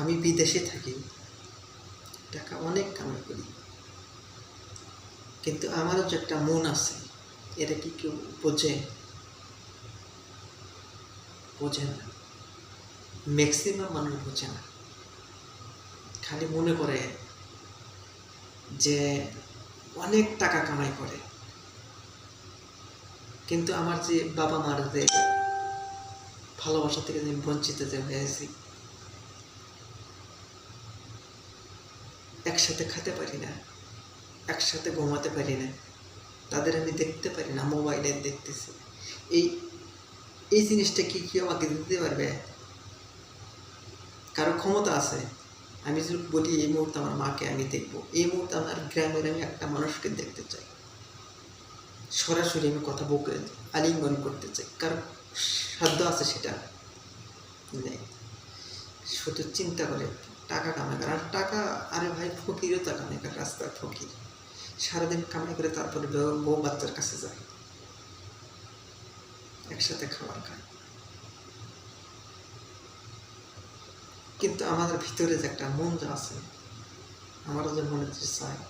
আমি বিদেশে থাকি, টাকা অনেক কামাই করি। কিন্তু আমারও যে একটা মন আছে, এটা কি কেউ বোঝে? বোঝে না। ম্যাক্সিমাম মানুষ বোঝে না। খালি মনে করে যে অনেক টাকা কামাই করে। কিন্তু আমার যে বাবা মার যে ভালোবাসা থেকে আমি বঞ্চিত যে হয়েছি একসাথে খেতে পারি না, একসাথে ঘুমাতে পারি না। তাদের আমি দেখতে পারি না মোবাইলে দেখতেছি। এই এই জিনিসটা কি কেউ আমাকে দিতে পারবে? কারও ক্ষমতা আছে। আমি যদি বলি, এই মুহূর্তে আমার মাকে আমি দেখব। এই মুহূর্তে আমার গ্রামের আমি একটা মানুষকে দেখতে চাই। সরাসরি আমি কথা বকে আলিঙ্গন করতে চাই। কারণ সাধ্য আছে সেটা? নেই। শুধু চিন্তা করে। টাকা কামাই করে। আর টাকা, আরে ভাই, ফকিরও তো কামাই করে, রাস্তার ফকির। সারাদিন কামাই করে তারপরে বউ বাচ্চার কাছে যায়। একসাথে খাবার খায়। কিন্তু আমাদের ভিতরে যে একটা মন যা আছে আমারও যে মনে চায়,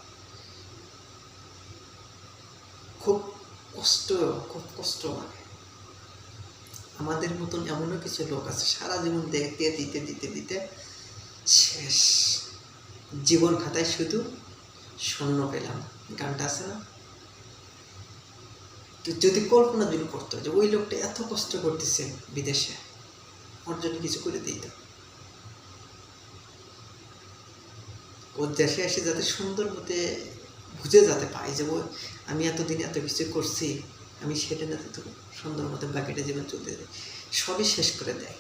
খুব কষ্ট খুব কষ্ট লাগে। আমাদের মতন এমনও কিছু লোক আছে, সারা জীবন দেখতে, দিতে দিতে দিতে শেষ। জীবন খাতায় শুধু শূন্য পেলাম। গানটা আছে না? তো যদি কল্পনা যদি করতো যে ওই লোকটা এত কষ্ট করতেছে বিদেশে, ওর জন্য কিছু করে দিত ওর দেশে এসে যাতে সুন্দর মতে বুঝে যাতে পাই যে আমি এতদিন এত কিছু করছি, আমি সেটা না তো সুন্দর মতো বাকিটা জীবন চলতে সবই শেষ করে দেয়।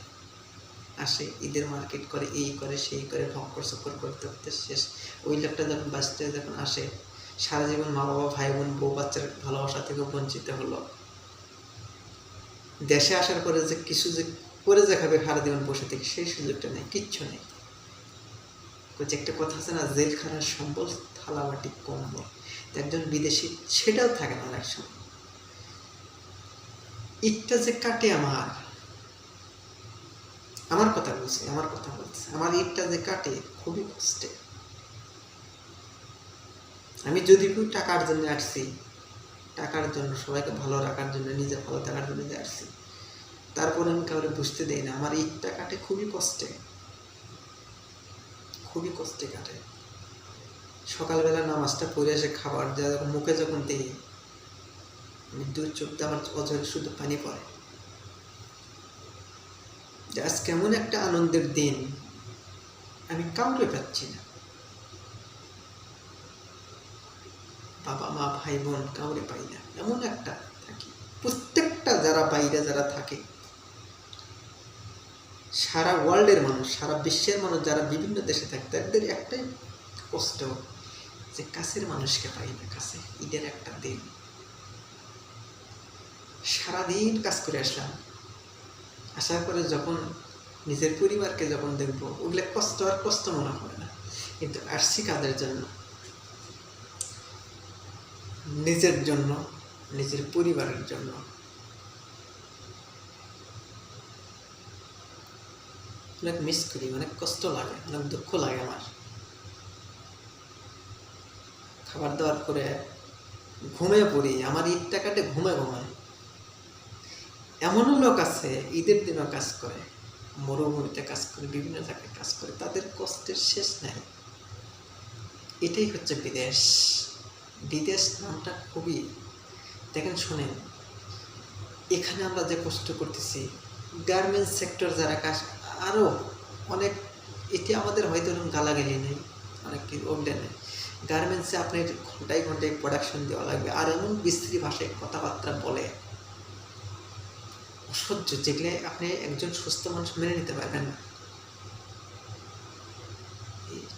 আসে, ঈদের মার্কেট করে এই করে, সেই করে, ভক্কর চক্কর করতে করতে শেষ। ওই লোকটা যখন বাঁচতে যখন আসে, সারা জীবন মা বাবা ভাই বোন বউ বাচ্চার ভালোবাসা থেকে বঞ্চিত হলো। দেশে আসার পরে যে কিছু যে করে যে খাবে, সারা জীবন বসে থেকে সেই সুযোগটা নেই, কিচ্ছু নেই। যে একটা কথা আছে না, জেলখানার সম্বল, থালাবাটি কম্বল। একজন বিদেশি, সেটাও থাকে না অনেক সময়। ইটটা যে কাটে আমার আমার বলছি, আমার কথা বলছি। আমার ইটটা যে কাটে, খুবই কষ্টে। আমি যদি টাকার জন্য আসছি, টাকার জন্য, সবাইকে ভালো রাখার জন্য, নিজে ভালো থাকার জন্য যে আসছি, তারপরে আমি কাউকে বুঝতে দেই না, আমার ইটটা কাটে, খুবই কষ্টে। খুবই কষ্টে কাটে। সকালবেলা নামাজটা পড়ে এসে খাবার দেওয়া মুখে যখন দিই, আমি দু চোখ দিয়ে আমার অজরে শুধু পানি পড়ে। যে আজ কেমন একটা আনন্দের দিন। আমি কাউকে পাচ্ছি না। বাবা, মা, ভাই, বোন কাউরে পাই না। এমন একটা থাকি। প্রত্যেকটা যারা বাইরে যারা থাকে, সারা ওয়ার্ল্ডের মানুষ, সারা বিশ্বের মানুষ যারা বিভিন্ন দেশে থাকে, তাদের একটাই কষ্ট যে কাছের মানুষকে পাই না, কাছে। ঈদের একটা দিন। সারাদিন কাজ করে আসলাম। আসার পরে যখন নিজের পরিবারকে যখন দেখব, ওগুলো কষ্ট আর কষ্ট মনে হয় না। কিন্তু আসছি কাদের জন্য? নিজের জন্য, নিজের পরিবারের জন্য। অনেক মিস করি, অনেক কষ্ট লাগে, অনেক দুঃখ লাগে আমার। খাবার দাবার করে ঘুমে পড়ি, আমার ঈদটা কাটে, ঘুমে ঘুমায়। এমনও লোক আছে, ঈদের দিনও কাজ করে, মরুভূমিতে কাজ করে, বিভিন্ন জায়গায় কাজ করে, তাদের কষ্টের শেষ নাই। এটাই হচ্ছে বিদেশ। বিদেশ নামটা খুবই, দেখেন, শোনেন, এখানে আমরা যে কষ্ট করতেছি গার্মেন্টস সেক্টর যারা কাজ আরও অনেক, এটি আমাদের হয়তো এরকম গালাগালি নেই, অনেক ওগুলো নেই। গার্মেন্টসে আপনার ঘন্টায় ঘন্টায় প্রোডাকশন দেওয়া লাগবে, আর এমন বিস্ত্রী ভাষায় কথাবার্তা বলে অসহ্য যেগুলো আপনি একজন সুস্থ মানুষ মেনে নিতে পারবেন না।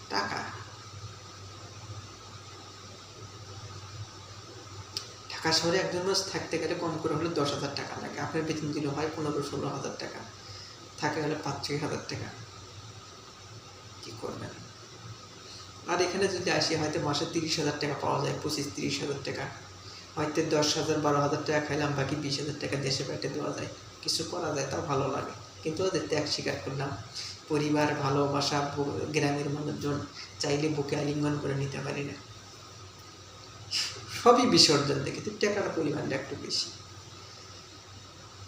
টাকা। ঢাকা শহরে একজন মানুষ থাকতে গেলে কম করে হলে দশ হাজার টাকা লাগে। আপনার বেতন দিলে হয় পনেরো, ষোলো হাজার টাকা। থাকে গেলে পাঁচ, ছয় হাজার টাকা। কি করবেন? আর এখানে যদি আসি, হয়তো মাসে তিরিশ হাজার টাকা পাওয়া যায়, পঁচিশ, তিরিশ হাজার টাকা। হয়তো দশ হাজার, বারো হাজার টাকা খাইলাম, বাকি বিশ হাজার টাকা দেশে পেটে দেওয়া যায়। কিছু করা যায়, তাও ভালো লাগে। কিন্তু ওদের ত্যাগ স্বীকার করলাম। পরিবার, ভালোবাসা গ্রামের মানুষজন চাইলে বুকে আলিঙ্গন করে নিতে পারি না। সবই বিসর্জন দেখে, তো টাকার পরিমাণটা একটু বেশি।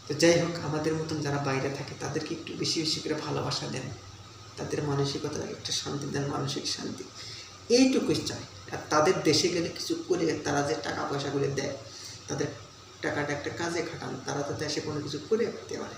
তো যাই হোক, আমাদের মতন যারা বাইরে থাকে, তাদেরকে একটু বেশি বেশি করে ভালোবাসা দেন। তাদের মানসিকতা একটু শান্তি দেন মানসিক শান্তি। এইটুকুই চায় আর তাদের দেশে গেলে কিছু করে তারা যে টাকা পয়সাগুলো দেয়, তাদের টাকাটা একটা কাজে খাটান, তারা তো দেশে কোনো কিছু করে উঠতে পারে।